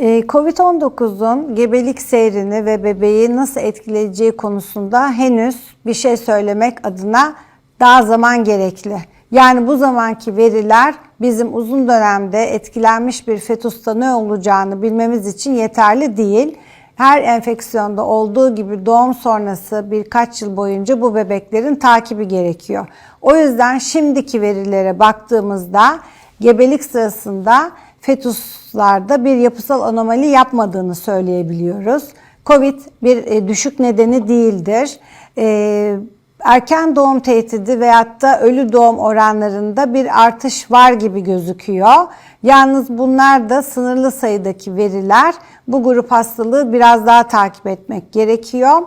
Ee, Covid-19'un gebelik seyrini ve bebeği nasıl etkileyeceği konusunda henüz bir şey söylemek adına daha zaman gerekli. Yani bu zamanki veriler bizim uzun dönemde etkilenmiş bir fetusta ne olacağını bilmemiz için yeterli değil. Her enfeksiyonda olduğu gibi doğum sonrası birkaç yıl boyunca bu bebeklerin takibi gerekiyor. O yüzden şimdiki verilere baktığımızda gebelik sırasında fetuslarda bir yapısal anomali yapmadığını söyleyebiliyoruz. Covid bir e, düşük nedeni değildir. E, erken doğum tehdidi veyahut da ölü doğum oranlarında bir artış var gibi gözüküyor. Yalnız bunlar da sınırlı sayıdaki veriler. Bu grup hastalığı biraz daha takip etmek gerekiyor.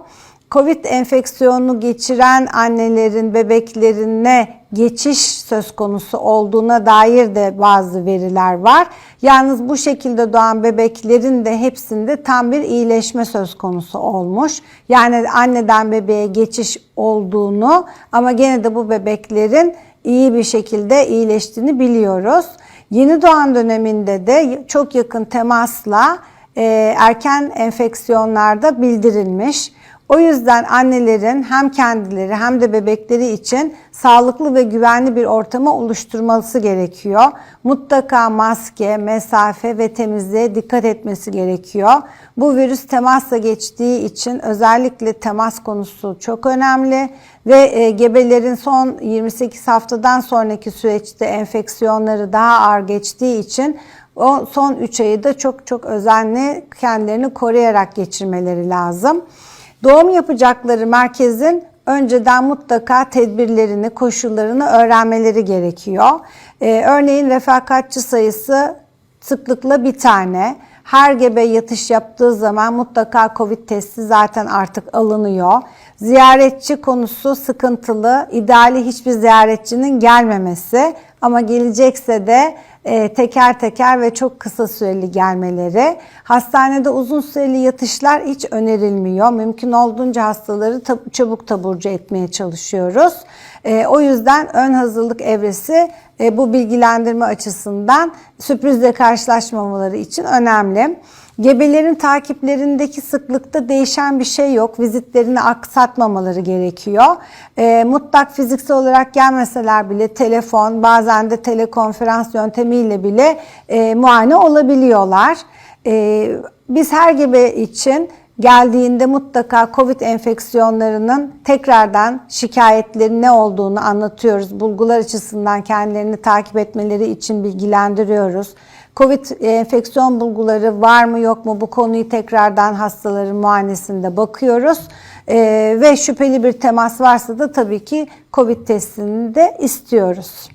Covid enfeksiyonunu geçiren annelerin bebeklerine geçiş söz konusu olduğuna dair de bazı veriler var. Yalnız bu şekilde doğan bebeklerin de hepsinde tam bir iyileşme söz konusu olmuş. Yani anneden bebeğe geçiş olduğunu ama gene de bu bebeklerin iyi bir şekilde iyileştiğini biliyoruz. Yeni doğan döneminde de çok yakın temasla e, erken enfeksiyonlarda bildirilmiş. O yüzden annelerin hem kendileri hem de bebekleri için sağlıklı ve güvenli bir ortamı oluşturması gerekiyor. Mutlaka maske, mesafe ve temizliğe dikkat etmesi gerekiyor. Bu virüs temasla geçtiği için özellikle temas konusu çok önemli ve e, gebelerin son 28 haftadan sonraki süreçte enfeksiyonları daha ağır geçtiği için o son 3 ayı da çok çok özenli kendilerini koruyarak geçirmeleri lazım. Doğum yapacakları merkezin önceden mutlaka tedbirlerini, koşullarını öğrenmeleri gerekiyor. Ee, örneğin refakatçi sayısı sıklıkla bir tane. Her gebe yatış yaptığı zaman mutlaka Covid testi zaten artık alınıyor. Ziyaretçi konusu sıkıntılı. İdeali hiçbir ziyaretçinin gelmemesi ama gelecekse de e, teker teker ve çok kısa süreli gelmeleri. Hastanede uzun süreli yatışlar hiç önerilmiyor. Mümkün olduğunca hastaları tab- çabuk taburcu etmeye çalışıyoruz. E, o yüzden ön hazırlık evresi e, bu bilgilendirme açısından sürprizle karşılaşmamaları için önemli. Gebelerin takiplerindeki sıklıkta değişen bir şey yok. Vizitlerini aksatmamaları gerekiyor. E, mutlak fiziksel olarak gelmeseler bile telefon, bazen de telekonferans yöntemiyle bile e, muayene olabiliyorlar. E, biz her gebe için geldiğinde mutlaka COVID enfeksiyonlarının tekrardan şikayetleri ne olduğunu anlatıyoruz. Bulgular açısından kendilerini takip etmeleri için bilgilendiriyoruz. Covid enfeksiyon bulguları var mı yok mu bu konuyu tekrardan hastaların muayenesinde bakıyoruz. Ee, ve şüpheli bir temas varsa da tabii ki Covid testini de istiyoruz.